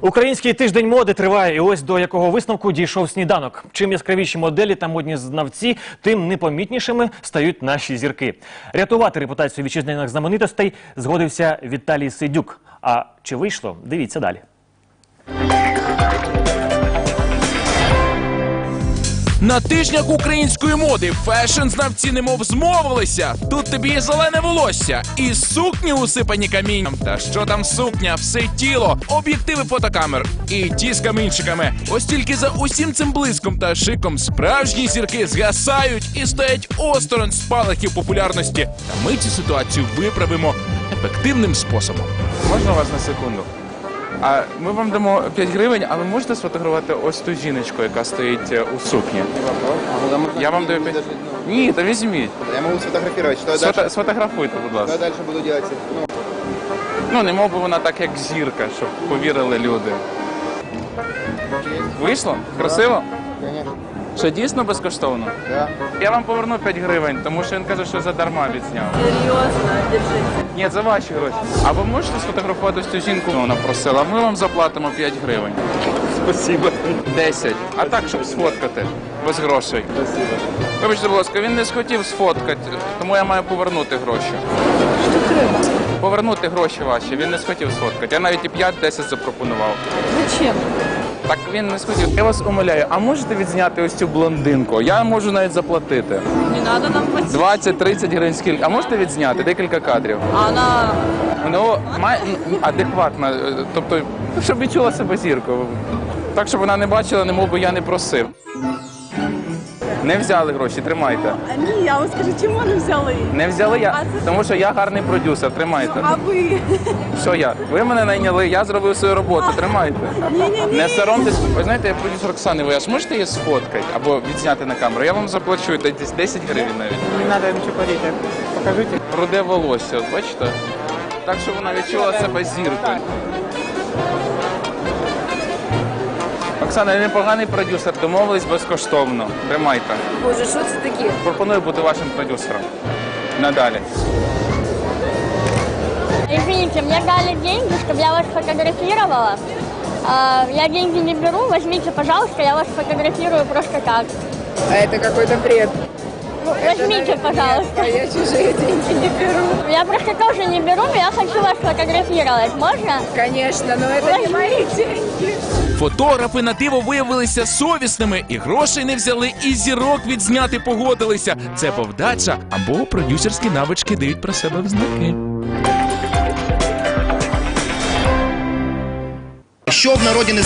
Український тиждень моди триває, і ось до якого висновку дійшов сніданок. Чим яскравіші моделі та модні знавці, тим непомітнішими стають наші зірки. Рятувати репутацію вітчизняних знаменитостей згодився Віталій Сидюк. А чи вийшло? Дивіться далі. На тижнях української моди фешн знавці немов змовилися. Тут тобі і зелене волосся, і сукні усипані камінням. Та що там сукня, все тіло, об'єктиви фотокамер і ті з камінчиками. Ось тільки за усім цим блиском та шиком справжні зірки згасають і стоять осторонь спалахів популярності. Та ми цю ситуацію виправимо ефективним способом. Можна вас на секунду? А ми вам дамо 5 гривень, а ви можете сфотографувати ось ту жіночку, яка стоїть е, у сукні? Я вам даю 5... Ні, то візьміть. Я можу сфотографувати. Что я, Сфото- дальше, Сфотографуйте, будь что я ласка. дальше буду делать? Ну, Ну, не мов би вона так, як зірка, щоб повірили люди. Вийшло? Красиво? конечно. Що дійсно безкоштовно? Да. Я вам поверну 5 гривень, тому що він каже, що задарма відзняв. Серьезно, держите. Ні, це ваші гроші. А ви можете сфотографувати цю жінку? Вона просила. Ми вам заплатимо 5 гривень. Спасибо. 10. А так, щоб сфоткати. Без грошей. Спасибо. Вибачте, будь ласка, він не схотів сфоткати, тому я маю повернути гроші. Что треба? Повернути гроші ваші. Він не схотів сфоткати. Я навіть і 5-10 запропонував. Зачем? Так він не схотів. Я вас умоляю, а можете відзняти ось цю блондинку? Я можу навіть заплатити. Не надо нам платити. 20-30 гривень скільки. А можете відзняти декілька кадрів? А Она... Ну, ну, адекватна, е, тобто, щоб відчула себе зіркою. Так, щоб вона не бачила, не мов би я не просив. Не взяли гроші, тримайте. А ні, а ви скажіть, чому не взяли? Не взяли я, тому що я гарний продюсер, тримайте. А ви? Що я? Ви мене найняли, я зробив свою роботу, тримайте. Ні-ні-ні. Не соромтесь. Ви знаєте, я продюсер Оксани, ви аж можете її сфоткати або відзняти на камеру? Я вам заплачу десь 10 гривень навіть. Не надо ничего платить. Покажите. Руде волосся, от бачите? Так, щоб вона відчула себе зіркою. Оксана, я непоганий продюсер, домовились безкоштовно. Тримайте. Боже, що це таке? Пропоную бути вашим продюсером. Надалі. Извините, мне дали деньги, чтобы я вас фотографировала. А, Я деньги не беру, возьмите, пожалуйста, я вас фотографирую просто так. А это какой-то бред. Возьмите, пожалуйста. А я чужие деньги не беру. Я просто тоже не беру, но я хочу вас фотографировать. Можно? Конечно, но это не мои деньги. Фотографи на диво виявилися совісними і грошей не взяли, і зірок відзняти погодилися. Це повдача або продюсерські навички дають про себе в знаки. Що в народі не